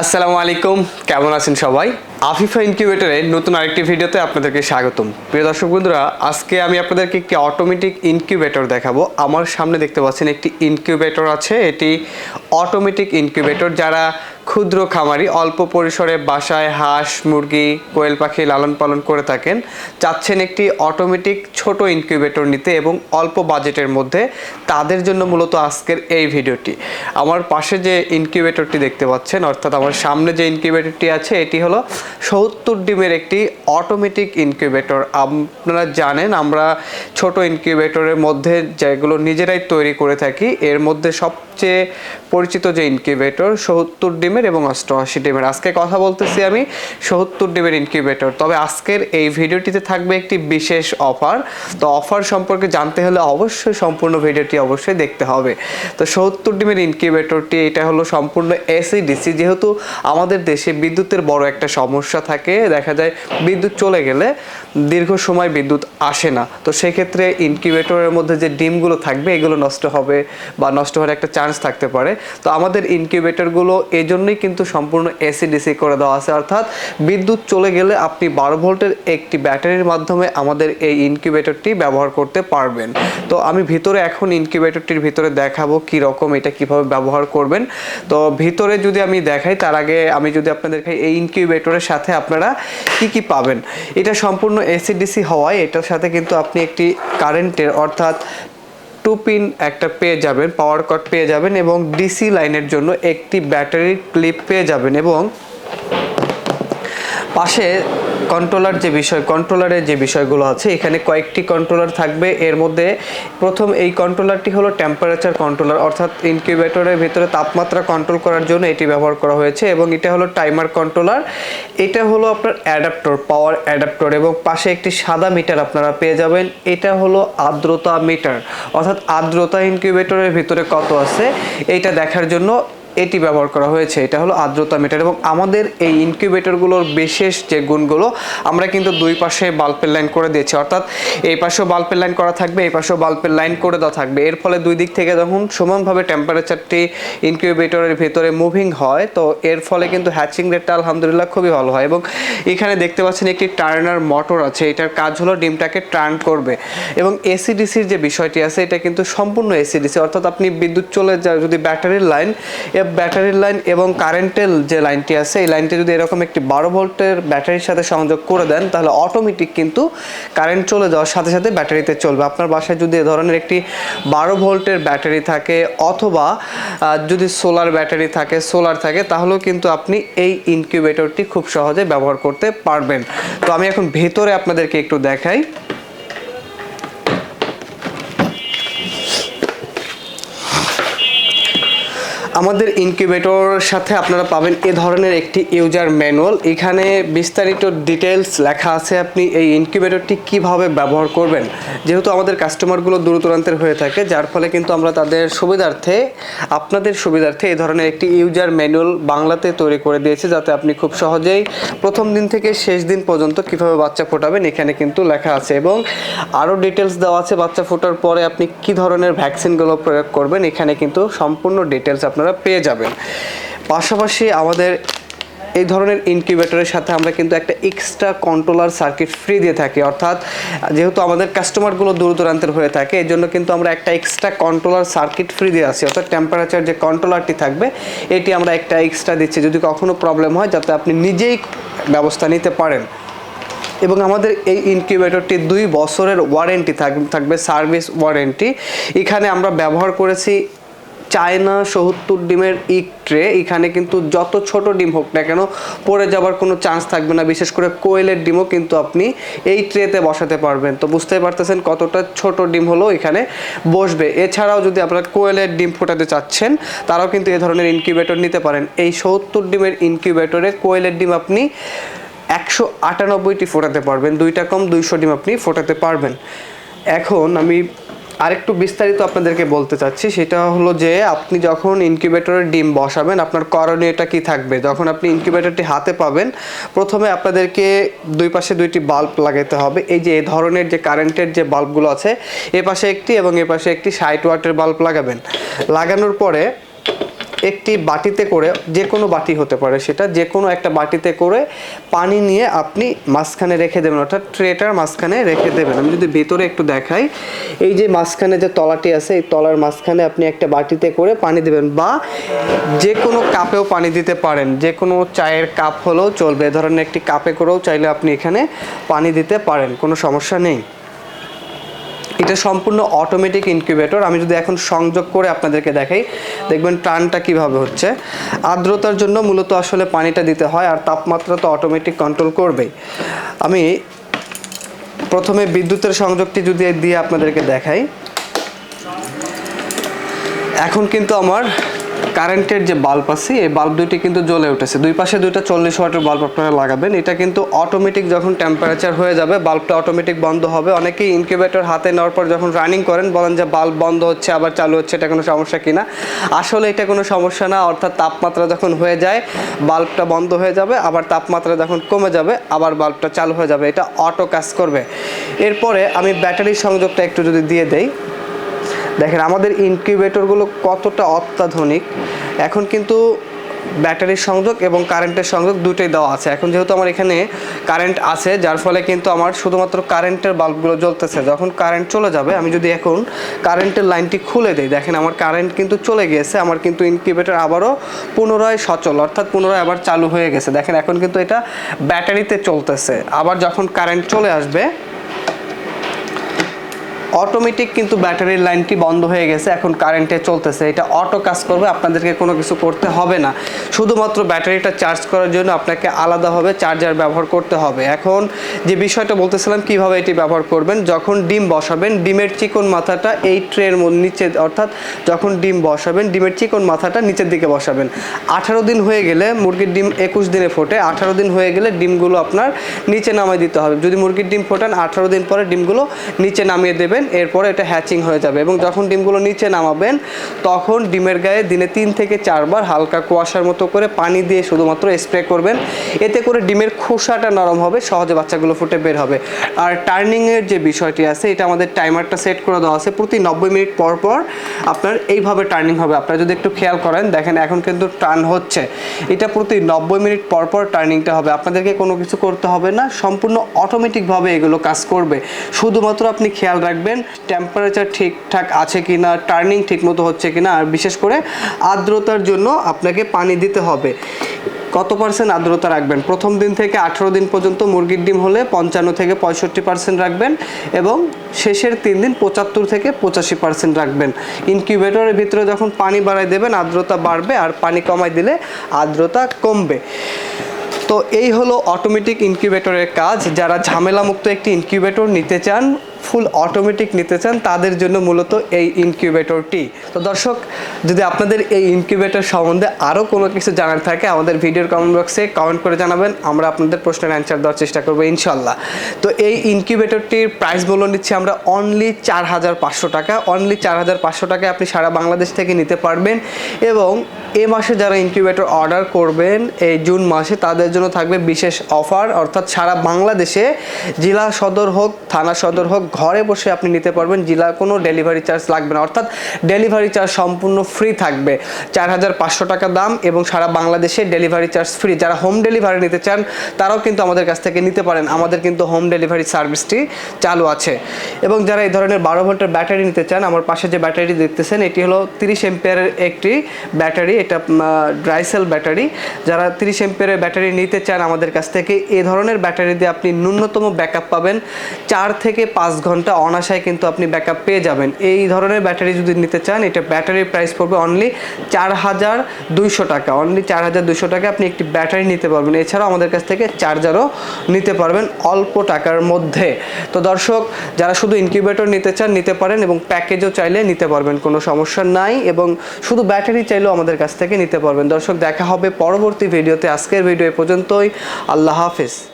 আসসালামু আলাইকুম, কেমন আছেন সবাই? আফিফা ইনকিউবেটরের নতুন আরেকটি ভিডিওতে আপনাদেরকে স্বাগতম। প্রিয় দর্শক বন্ধুরা, আজকে আমি আপনাদেরকে একটি অটোমেটিক ইনকিউবেটর দেখাবো। আমার সামনে দেখতে পাচ্ছেন একটি ইনকিউবেটর আছে, এটি অটোমেটিক ইনকিউবেটর যারা ক্ষুদ্র খামারি, অল্প পরিসরে বাসায় হাঁস, মুরগি, কোয়েল পাখি লালন পালন করে থাকেন। চাচ্ছেন একটি অটোমেটিক ছোট ইনকিউবেটর নিতে এবং অল্প বাজেটের মধ্যে তাদের জন্য মূলত আজকের এই ভিডিওটি। আমার পাশে যে ইনকিউবেটরটি দেখতে পাচ্ছেন, অর্থাৎ আমার সামনে যে ইনকিউবেটরটি আছে, এটি হলো সত্তর ডিমের একটি অটোমেটিক ইনকিউবেটর। আপনারা জানেন, আমরা ছোট ইনকিউবেটরের মধ্যে যেগুলো নিজেরাই তৈরি করে থাকি, এর মধ্যে সবচেয়ে পরিচিত যে ইনকিউবেটর সত্তর ডিমের এবং অষ্টআশি ডিমের আজকে কথা বলতেছি আমি সত্তর ডিমের ইনকিউবেটর তবে আজকের এই ভিডিওটিতে থাকবে একটি বিশেষ অফার তো অফার সম্পর্কে জানতে হলে অবশ্যই সম্পূর্ণ ভিডিওটি অবশ্যই দেখতে হবে। তো সত্তর ডিমের ইনকিউবেটরটি এটা হলো সম্পূর্ণ এসি ডিসি যেহেতু আমাদের দেশে বিদ্যুতের বড় একটা সমস্যা থাকে, দেখা যায় বিদ্যুৎ চলে গেলে দীর্ঘ সময় বিদ্যুৎ আসে না। তো সেক্ষেত্রে ইনকিউবেটরের মধ্যে যে ডিমগুলো থাকবে, এগুলো নষ্ট হবে বা নষ্ট হওয়ার একটা চান্স থাকতে পারে। তো আমাদের ইনকিউবেটরগুলো এই জন্যই কিন্তু সম্পূর্ণ এসি ডিসি করে দেওয়া আছে। অর্থাৎ বিদ্যুৎ চলে গেলে আপনি বারো ভোল্টের একটি ব্যাটারির মাধ্যমে আমাদের এই ইনকিউবেটরটি ব্যবহার করতে পারবেন। তো আমি ভিতরে এখন ইনকিউবেটরটির ভিতরে দেখাবো কি রকম এটা কীভাবে ব্যবহার করবেন। তো ভিতরে যদি আমি দেখাই, তার আগে আমি যদি আপনাদেরকে এই ইনকিউবেটরের সাথে আপনারা কি কি পাবেন? এটা সম্পূর্ণ এসিডিসি হওয়ায়, এটার সাথে কিন্তু আপনি একটি কারেন্টের অর্থাৎ টু পিন একটা পেয়ে যাবেন পাওয়ার কট পেয়ে যাবেন এবং ডিসি লাইনের জন্য একটি ব্যাটারির ক্লিপ পেয়ে যাবেন এবং পাশে কন্ট্রোলার যে বিষয় কন্ট্রোলারের যে বিষয়গুলো আছে, এখানে কয়েকটি কন্ট্রোলার থাকবে। এর মধ্যে প্রথম এই কন্ট্রোলারটি হলো টেম্পারেচার কন্ট্রোলার অর্থাৎ ইনকিউবেটরের ভিতরে তাপমাত্রা কন্ট্রোল করার জন্য এটি ব্যবহার করা হয়েছে এবং এটা হলো টাইমার কন্ট্রোলার এটা হলো আপনার অ্যাডাপ্টর পাওয়ার অ্যাডাপ্টর এবং পাশে একটি সাদা মিটার আপনারা পেয়ে যাবেন। এটা হলো আর্দ্রতা মিটার অর্থাৎ আর্দ্রতা ইনকিউবেটরের ভিতরে কত আছে, এটা দেখার জন্য এটি ব্যবহার করা হয়েছে। এটা হলো আর্দ্রতা মিটার এবং আমাদের এই ইনকিউবেটরগুলোর বিশেষ যে গুণগুলো, আমরা কিন্তু দুই পাশে বাল্বের লাইন করে দিয়েছি। অর্থাৎ এই পাশেও বাল্বের লাইন করা থাকবে, এই পাশেও বাল্বের লাইন করে দেওয়া থাকবে। এর ফলে দুই দিক থেকে যখন সমানভাবে টেম্পারেচারটি ইনকিউবেটরের ভিতরে মুভিং হয়। তো এর ফলে কিন্তু হ্যাচিং রেটটা আলহামদুলিল্লাহ খুবই ভালো হয় এবং এখানে দেখতে পাচ্ছেন একটি টার্নার মোটর আছে। এটার কাজ হলো ডিমটাকে টার্ন করবে এবং এসিডিসির যে বিষয়টি আছে, এটা কিন্তু সম্পূর্ণ এসিডিসি অর্থাৎ আপনি বিদ্যুৎ চলে যায়, যদি ব্যাটারির লাইন ব্যাটারির লাইন এবং কারেন্টের যে লাইনটি আছে, এই লাইনটি যদি এরকম একটি বারো ভোল্টের ব্যাটারির সাথে সংযোগ করে দেন, তাহলে অটোমেটিক কিন্তু কারেন্ট চলে যাওয়ার সাথে সাথে ব্যাটারিতে চলবে। আপনার বাসায় যদি এ ধরনের একটি বারো ভোল্টের ব্যাটারি থাকে অথবা যদি সোলার ব্যাটারি থাকে সোলার থাকে, তাহলেও কিন্তু আপনি এই ইনকিউবেটরটি খুব সহজে ব্যবহার করতে পারবেন। তো আমি এখন ভেতরে আপনাদেরকে একটু দেখাই। আমাদের ইনকিউবেটর সাথে আপনারা পাবেন এ ধরনের একটি ইউজার ম্যানুয়াল এখানে বিস্তারিত ডিটেলস লেখা আছে আপনি এই ইনকিউবেটরটি কীভাবে ব্যবহার করবেন। যেহেতু আমাদের কাস্টমারগুলো দূর দূরান্তের হয়ে থাকে, যার ফলে কিন্তু আমরা তাদের সুবিধার্থে, আপনাদের সুবিধার্থে এই ধরনের একটি ইউজার ম্যানুয়াল বাংলাতে তৈরি করে দিয়েছি, যাতে আপনি খুব সহজেই প্রথম দিন থেকে শেষ দিন পর্যন্ত কীভাবে বাচ্চা ফোটাবেন এখানে কিন্তু লেখা আছে। এবং আরও ডিটেলস দেওয়া আছে বাচ্চা ফোটার পরে আপনি কি ধরনের ভ্যাকসিনগুলো প্রয়োগ করবেন, এখানে কিন্তু সম্পূর্ণ ডিটেলস আপনারা পেয়ে যাবেন। পাশাপাশি আমাদের এই ধরনের ইনকিউবেটরের সাথে আমরা কিন্তু একটা এক্সট্রা কন্ট্রোলার সার্কিট ফ্রি দিয়ে থাকি। অর্থাৎ যেহেতু আমাদের কাস্টমারগুলো দূর দূরান্তের হয়ে থাকে এই জন্য কিন্তু আমরা একটা এক্সট্রা কন্ট্রোলার সার্কিট ফ্রি দিয়ে আসি অর্থাৎ টেম্পারেচার যে কন্ট্রোলারটি থাকবে, এটি আমরা একটা এক্সট্রা দিচ্ছি যদি কখনো প্রবলেম হয়, যাতে আপনি নিজেই ব্যবস্থা নিতে পারেন। এবং আমাদের এই ইনকিউবেটরটি দুই বছরের ওয়ারেন্টি থাকবে সার্ভিস ওয়ারেন্টি এখানে আমরা ব্যবহার করেছি চায়না সত্তর ডিমের ইক ট্রে, এখানে কিন্তু যত ছোট ডিম হোক না কেন, পড়ে যাবার কোনো চান্স থাকবে না। বিশেষ করে কোয়েলের ডিমও কিন্তু আপনি এই ট্রেতে বসাতে পারবেন। তো বুঝতেই পারতেছেন কতটা ছোট ডিম হলো এখানে বসবে। এছাড়াও যদি আপনারা কোয়েলের ডিম ফোটাতে চাচ্ছেন, তারাও কিন্তু এ ধরনের ইনকিউবেটর নিতে পারেন। এই সত্তর ডিমের ইনকিউবেটরে কোয়েলের ডিম আপনি একশো আটানব্বইটি ফোটাতে পারবেন। দুইটা কম, দুইশো ডিম আপনি ফোটাতে পারবেন। এখন আমি আরেকটু বিস্তারিত আপনাদেরকে বলতে চাচ্ছি, সেটা হলো যে আপনি যখন ইনকিউবেটরের ডিম বসাবেন, আপনার করণীয়টা কি থাকবে? যখন আপনি ইনকিউবেটরটি হাতে পাবেন, প্রথমে আপনাদেরকে দুই পাশে দুইটি বাল্ব লাগাতে হবে। এই যে এ ধরনের যে কারেন্টের যে বাল্বগুলো আছে, এ পাশে একটি এবং এ পাশে একটি ষাট ওয়াটের বাল্ব লাগাবেন। লাগানোর পরে একটি বাটিতে করে যে কোনো বাটি হতে পারে সেটা, যে কোনো একটা বাটিতে করে পানি নিয়ে আপনি মাঝখানে রেখে দেবেন, অর্থাৎ ট্রেটার মাঝখানে রেখে দেবেন। আমি যদি ভেতরে একটু দেখাই, এই যে মাঝখানে যে তলাটি আছে, এই তলার মাঝখানে আপনি একটা বাটিতে করে পানি দেবেন বা যে কোনো কাপেও পানি দিতে পারেন। যে কোনো চায়ের কাপ হলেও চলবে ধরনের একটি কাপে করেও চাইলে আপনি এখানে পানি দিতে পারেন, কোনো সমস্যা নেই। এটা সম্পূর্ণ অটোমেটিক ইনকিউবেটর আমি যদি এখন সংযোগ করে আপনাদেরকে দেখাই, দেখবেন টানটা কীভাবে হচ্ছে। আর্দ্রতার জন্য মূলত আসলে পানিটা দিতে হয়, আর তাপমাত্রা তো অটোমেটিক কন্ট্রোল করবেই। আমি প্রথমে বিদ্যুতের সংযোগটি যদি দিয়ে আপনাদেরকে দেখাই। এখন কিন্তু আমার কারেন্টের যে বাল্ব আছে, এই বাল্ব দুইটি কিন্তু জ্বলে উঠেছে। দুই পাশে দুইটা চল্লিশ ওয়াটের বাল্ব আপনারা লাগাবেন। এটা কিন্তু অটোমেটিক যখন টেম্পারেচার হয়ে যাবে, বাল্বটা অটোমেটিক বন্ধ হবে। অনেকেই ইনকিউবেটর হাতে নেওয়ার পর যখন রানিং করেন, বলেন যে বাল্ব বন্ধ হচ্ছে, আবার চালু হচ্ছে, এটা কোনো সমস্যা কিনা? আসলে এটা কোনো সমস্যা না, অর্থাৎ তাপমাত্রা যখন হয়ে যায়, বাল্বটা বন্ধ হয়ে যাবে, আবার তাপমাত্রা যখন কমে যাবে, আবার বাল্বটা চালু হয়ে যাবে। এটা অটো কাজ করবে। এরপরে আমি ব্যাটারির সংযোগটা একটু যদি দিয়ে দেই দেখেন, আমাদের ইনকিউবেটরগুলো কতটা অত্যাধুনিক। এখন কিন্তু ব্যাটারির সংযোগ এবং কারেন্টের সংযোগ দুটোই দেওয়া আছে। এখন যেহেতু আমার এখানে কারেন্ট আছে, যার ফলে কিন্তু আমার শুধুমাত্র কারেন্টের বাল্বগুলো জ্বলতেছে। যখন কারেন্ট চলে যাবে, আমি যদি এখন কারেন্টের লাইনটি খুলে দিই, দেখেন আমার কারেন্ট কিন্তু চলে গিয়েছে, আমার কিন্তু ইনকিউবেটর আবারও পুনরায় সচল, অর্থাৎ পুনরায় আবার চালু হয়ে গেছে। দেখেন, এখন কিন্তু এটা ব্যাটারিতে চলতেছে। আবার যখন কারেন্ট চলে আসবে অটোমেটিক কিন্তু ব্যাটারির লাইনটি বন্ধ হয়ে গেছে, এখন কারেন্টে চলতেছে। এটা অটো কাজ করবে, আপনাদেরকে কোনো কিছু করতে হবে না। শুধুমাত্র ব্যাটারিটা চার্জ করার জন্য আপনাকে আলাদাভাবে চার্জার ব্যবহার করতে হবে। এখন যে বিষয়টা বলতেছিলাম, কীভাবে এটি ব্যবহার করবেন, যখন ডিম বসাবেন, ডিমের চিকন মাথাটা এই ট্রের নিচে, অর্থাৎ যখন ডিম বসাবেন, ডিমের চিকন মাথাটা নিচের দিকে বসাবেন। আঠারো দিন হয়ে গেলে মুরগির ডিম একুশ দিনে ফোটে, আঠারো দিন হয়ে গেলে ডিমগুলো আপনার নিচে নামিয়ে দিতে হবে। যদি মুরগির ডিম ফোটান, আঠারো দিন পরে ডিমগুলো নিচে নামিয়ে দেবেন এরপরে এটা হ্যাচিং হয়ে যাবে এবং যখন ডিমগুলো নিচে নামাবেন, তখন ডিমের গায়ে দিনে তিন থেকে চারবার হালকা কুয়াশার মতো করে পানি দিয়ে শুধুমাত্র স্প্রে করবেন। এতে করে ডিমের খোসাটা নরম হবে, সহজে বাচ্চাগুলো ফুটে বের হবে। আর টার্নিংয়ের যে বিষয়টি আছে, এটা আমাদের টাইমারটা সেট করে দেওয়া আছে। প্রতি নব্বই মিনিট পর পর আপনার এইভাবে টার্নিং হবে। আপনারা যদি একটু খেয়াল করেন, দেখেন এখন কিন্তু টার্ন হচ্ছে। এটা প্রতি নব্বই মিনিট পর পর টার্নিংটা হবে। আপনাদেরকে কোনো কিছু করতে হবে না। সম্পূর্ণ অটোমেটিকভাবে এগুলো কাজ করবে। শুধুমাত্র আপনি খেয়াল রাখবেন টেম্পারেচার ঠিকঠাক আছে কি না টার্নিং ঠিকমতো হচ্ছে কি না আর বিশেষ করে আর্দ্রতার জন্য আপনাকে পানি দিতে হবে। কত পার্সেন্ট আর্দ্রতা রাখবেন? প্রথম দিন থেকে আঠেরো দিন পর্যন্ত মুরগির ডিম হলে পঞ্চান্ন থেকে পঁয়ষট্টি পার্সেন্ট রাখবেন এবং শেষের তিন দিন পঁচাত্তর থেকে পঁচাশি পার্সেন্ট রাখবেন। ইনকিউবেটরের ভিতরে যখন পানি বাড়াই দেবেন, আর্দ্রতা বাড়বে আর পানি কমাই দিলে আর্দ্রতা কমবে। তো এই হলো অটোমেটিক ইনকিউবেটরের কাজ। যারা ঝামেলামুক্ত একটি ইনকিউবেটর নিতে চান ফুল অটোমেটিক নিতে চান, তাদের জন্য মূলত এই ইনকিউবেটরটি তো দর্শক, যদি আপনাদের এই ইনকিউবেটর সম্বন্ধে আরও কোনো কিছু জানার থাকে, আমাদের ভিডিওর কমেন্ট বক্সে কমেন্ট করে জানাবেন, আমরা আপনাদের প্রশ্নের অ্যান্সার দেওয়ার চেষ্টা করব ইনশাল্লাহ। তো এই ইনকিউবেটরটির প্রাইস বলে নিচ্ছি আমরা অনলি চার হাজার পাঁচশো টাকা। অনলি চার হাজার পাঁচশো টাকায় আপনি সারা বাংলাদেশ থেকে নিতে পারবেন এবং এ মাসে যারা ইনকিউবেটর অর্ডার করবেন, এই জুন মাসে তাদের জন্য থাকবে বিশেষ অফার অর্থাৎ সারা বাংলাদেশে জেলা সদর হোক, থানা সদর হোক ঘরে বসে আপনি নিতে পারবেন জেলা কোনো ডেলিভারি চার্জ লাগবে না। অর্থাৎ ডেলিভারি চার্জ সম্পূর্ণ ফ্রি থাকবে। চার হাজার পাঁচশো টাকা দাম এবং সারা বাংলাদেশে ডেলিভারি চার্জ ফ্রি যারা হোম ডেলিভারি নিতে চান, তারাও কিন্তু আমাদের কাছ থেকে নিতে পারেন। আমাদের কিন্তু হোম ডেলিভারি সার্ভিসটি চালু আছে। এবং যারা এই ধরনের বারো ঘণ্টার ব্যাটারি নিতে চান, আমার পাশে যে ব্যাটারি দেখতেছেন, এটি হলো তিরিশ এম্পিয়ারের একটি ব্যাটারি এটা ড্রাই সেল ব্যাটারি যারা তিরিশ এম্পিয়ারের ব্যাটারি নিতে চান আমাদের কাছ থেকে, এ ধরনের ব্যাটারি দিয়ে আপনি ন্যূনতম ব্যাকআপ পাবেন চার থেকে পাঁচ ঘণ্টা অনাশায় কিন্তু আপনি ব্যাকআপ পেয়ে যাবেন। এই ধরনের ব্যাটারি যদি নিতে চান, এটা ব্যাটারির প্রাইস পড়বে অনলি চার হাজার দুইশো টাকা। অনলি চার হাজার দুইশো টাকা আপনি একটি ব্যাটারি নিতে পারবেন। এছাড়াও আমাদের কাছ থেকে চার্জারও নিতে পারবেন অল্প টাকার মধ্যে। তো দর্শক, যারা শুধু ইনকিউবেটর নিতে চান, নিতে পারেন এবং প্যাকেজও চাইলে নিতে পারবেন, কোনো সমস্যা নাই এবং শুধু ব্যাটারি চাইলেও আমাদের কাছ থেকে নিতে পারবেন। দর্শক, দেখা হবে পরবর্তী ভিডিওতে আজকের ভিডিও এ পর্যন্তই। আল্লাহ হাফিজ।